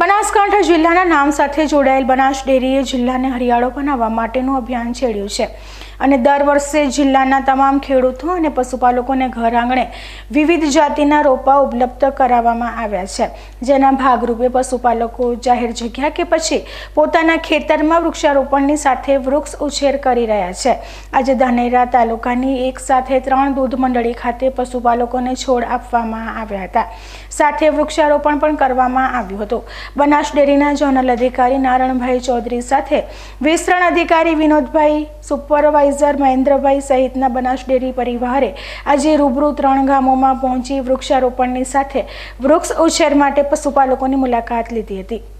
બનાસકાંઠા જિલ્લાના નામ સાથે જોડાયેલ બનાસ ડેરીએ જિલ્લાને હરિયાળો બનાવવા માટેનું અભિયાન છેડ્યું છે. અને દર વર્ષે જિલ્લાના તમામ ખેડૂતો અને પશુપાલકોને ઘર આંગણે વિવિધ જાતિના રોપા ઉપલબ્ધ કરાવવામાં આવ્યા છે. જેના ભાગરૂપે પશુપાલકો જાહેર જગ્યા કે પછી પોતાના ખેતરમાં વૃક્ષારોપણની સાથે વૃક્ષ ઉછેર કરી રહ્યા છે. આજે ધાનેરા તાલુકાની એક સાથે ત્રણ દૂધ મંડળી ખાતે પશુપાલકોને છોડ આપવામાં આવ્યા હતા. સાથે વૃક્ષારોપણ પણ કરવામાં આવ્યું હતું. બનાસ ડેરીના ઝોનલ અધિકારી નારણભાઈ ચૌધરી સાથે વિસ્તરણ અધિકારી વિનોદભાઈ સુપરવાઇઝર મહેન્દ્રભાઈ સહિતના બનાસ ડેરી પરિવારે આજે રૂબરૂ ત્રણ ગામોમાં પહોંચી વૃક્ષારોપણની સાથે વૃક્ષ ઉછેર માટે પશુપાલકોની મુલાકાત લીધી હતી.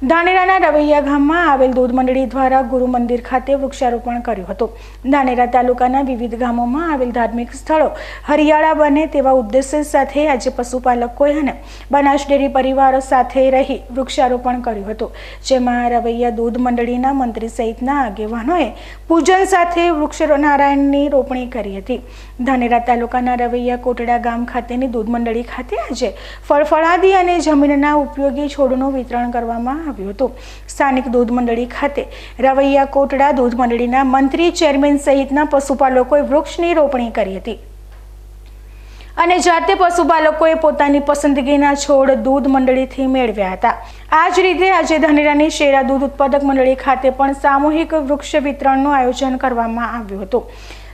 ધાનેરાના રવૈયા ગામમાં આવેલ દૂધ મંડળી દ્વારા ગુરુ મંદિર ખાતે વૃક્ષારોપણ કર્યું હતું. ધાનેરા તાલુકાના વિવિધ ગામોમાં આવેલ ધાર્મિક સ્થળો હરિયાળા બને તેવા ઉદ્દેશ્ય સાથે આજે પશુપાલકોએ અને બનાસ ડેરી પરિવારો સાથે રહી વૃક્ષારોપણ કર્યું હતું. જેમાં રવૈયા દૂધ મંડળીના મંત્રી સહિતના આગેવાનોએ પૂજન સાથે વૃક્ષનારાયણની રોપણી કરી હતી. ધાનેરા તાલુકાના રવૈયા કોટડા ગામ ખાતેની દૂધ મંડળી ખાતે આજે ફળફળાદી અને જમીનના ઉપયોગી છોડનું વિતરણ કરવામાં આવ્યું હતું. સ્થાનિક દૂધ મંડળી ખાતે રવૈયા કોટડા દૂધ મંડળીના મંત્રી, ચેરમેન સહિતના પશુપાલકોએ વૃક્ષની રોપણી કરી હતી. અને જાતે પશુપાલકોએ પોતાની પસંદગીના છોડ દૂધ મંડળીથી મેળવ્યા હતા. આ જ રીતે આજે ધાનેરાની શેરા દૂધ ઉત્પાદક મંડળી ખાતે પણ સામૂહિક વૃક્ષ વિતરણનું આયોજન કરવામાં આવ્યું હતું.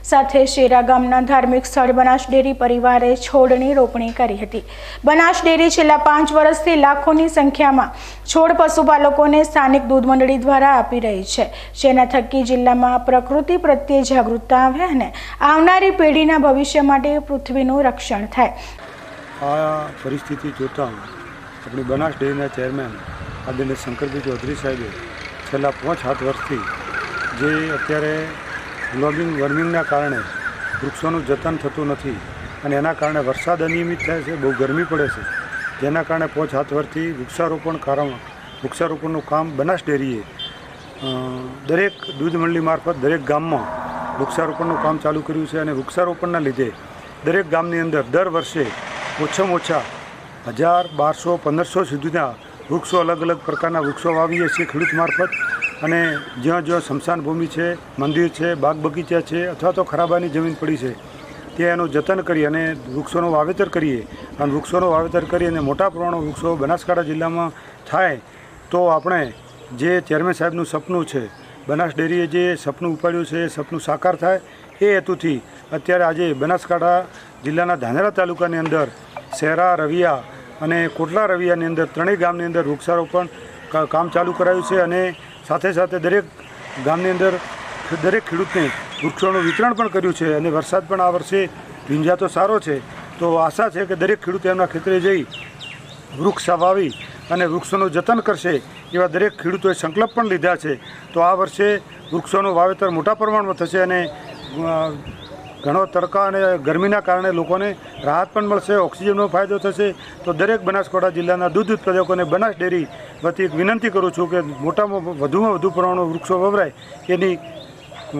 સાથે શેરા ગામના ધાર્મિક સ્થળ બનાસ ડેરી પરિવારે છોડની રોપણી કરી હતી. બનાસ ડેરી છેલ્લા પાંચ વર્ષથી લાખોની સંખ્યામાં છોડ પશુપાલકોને સ્થાનિક દૂધ મંડળી દ્વારા આપી રહી છે. જેના થકી જિલ્લામાં પ્રકૃતિ પ્રત્યે જાગૃતતા આવે અને આવનારી પેઢીના ભવિષ્ય માટે પૃથ્વીનું રક્ષણ થાય. આ પરિસ્થિતિ જોતા આપણી બનાસ ડેરીના ચેરમેન આદરણીય શંકરભાઈ ચૌધરી સાહેબે છેલ્લા પાંચ સાત વર્ષથી જે અત્યારે ગ્લોબિંગ વોર્મિંગના કારણે વૃક્ષોનું જતન થતું નથી અને એના કારણે વરસાદ અનિયમિત થાય છે, બહુ ગરમી પડે છે. જેના કારણે પોચ હાથ વર્ષથી વૃક્ષારોપણ કારણ વૃક્ષારોપણનું કામ બનાસ ડેરીએ દરેક દૂધ મંડળી મારફત દરેક ગામમાં વૃક્ષારોપણનું કામ ચાલુ કર્યું છે અને વૃક્ષારોપણના લીધે દરેક ગામની અંદર દર વર્ષે ઓછામાં ઓછા હજાર બારસો પંદરસો સુધીના વૃક્ષો અલગ અલગ પ્રકારના વૃક્ષો વાવીએ છીએ ખેડૂત મારફત. અને જ્યાં જ્યાં સ્મશાન ભૂમિ છે, મંદિર છે, બાગ બગીચા છે અથવા તો ખરાબાની જમીન પડી છે, ત્યાં એનું જતન કરી અને વૃક્ષોનું વાવેતર કરીએ. અને વૃક્ષોનું વાવેતર કરી અને મોટા પ્રમાણમાં વૃક્ષો બનાસકાંઠા જિલ્લામાં થાય, તો આપણે જે ચેરમેન સાહેબનું સપનું છે, બનાસ ડેરીએ જે સપનું ઉપાડ્યું છે, એ સપનું સાકાર થાય, એ હેતુથી અત્યારે આજે બનાસકાંઠા જિલ્લાના ધાનેરા તાલુકાની અંદર શહેરા રવિયા અને કોટલા રવિયાની અંદર, ત્રણેય ગામની અંદર વૃક્ષારોપણ કામ ચાલુ કરાયું છે અને સાથે સાથે દરેક ગામની અંદર દરેક ખેડૂતને વૃક્ષોનું વિતરણ પણ કર્યું છે અને વરસાદ પણ આ વર્ષે ભીંજાતો સારો છે. તો આશા છે કે દરેક ખેડૂત એમના ખેતરે જઈ વૃક્ષ વાવી અને વૃક્ષોનું જતન કરશે એવા દરેક ખેડૂતોએ સંકલ્પ પણ લીધા છે. તો આ વર્ષે વૃક્ષોનું વાવેતર મોટા પ્રમાણમાં થશે અને ઘણો તડકા અને ગરમીના કારણે લોકોને રાહત પણ મળશે, ઓક્સિજનનો ફાયદો થશે. તો દરેક બનાસકાંઠા જિલ્લાના દૂધ ઉત્પાદકોને બનાસ ડેરી વતી વિનંતી કરું છું કે મોટામાં વધુમાં વધુ પ્રમાણમાં વૃક્ષો વવરાય. એની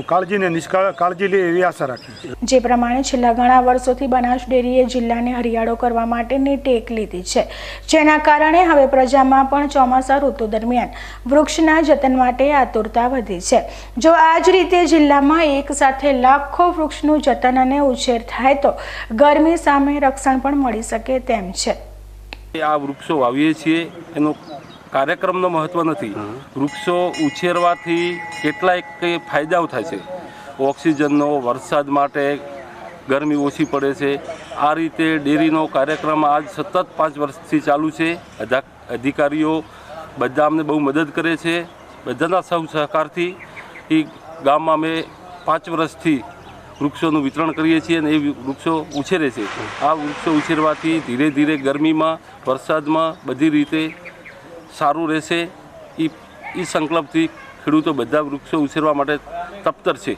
કાળજીને નિષ્કાળ કાળજી લે એવી આશા રાખી જે પ્રમાણે છેલ્લા ઘણા વર્ષોથી બનાસ ડેરીએ જિલ્લાને હરિયાળો કરવા માટેની ટેક લીધી છે. જેના કારણે હવે પ્રજામાં પણ ચોમાસા ઋતુ દરમિયાન વૃક્ષના જતન માટે આતુરતા વધી છે. જો આ જ રીતે જિલ્લામાં એક સાથે લાખો વૃક્ષનું જતન અને ઉછેર થાય તો ગરમી સામે રક્ષણ પણ મળી શકે તેમ છે. આ વૃક્ષો વાવીએ છીએ એનો કાર્યક્રમનો મહત્વ નથી. વૃક્ષો ઉછેરવાથી કેટલાય ફાયદાઓ થાય છે. ઓક્સિજનનો વરસાદ માટે ગરમી ઓછી પડે છે. આ રીતે ડેરીનો કાર્યક્રમ આજ સતત પાંચ વર્ષથી ચાલુ છે. અધા અધિકારીઓ બધા અમને બહુ મદદ કરે છે. બધાના સૌ સહકારથી એ ગામમાં અમે પાંચ વર્ષથી વૃક્ષોનું વિતરણ કરીએ છીએ અને એ વૃક્ષો ઉછેરે છે. આ વૃક્ષો ઉછેરવાથી ધીરે ધીરે ગરમીમાં વરસાદમાં બધી રીતે સારું રહેશે. એ એ સંકલ્પથી ખેડૂતો બધા વૃક્ષો ઉછેરવા માટે તપ્તર છે.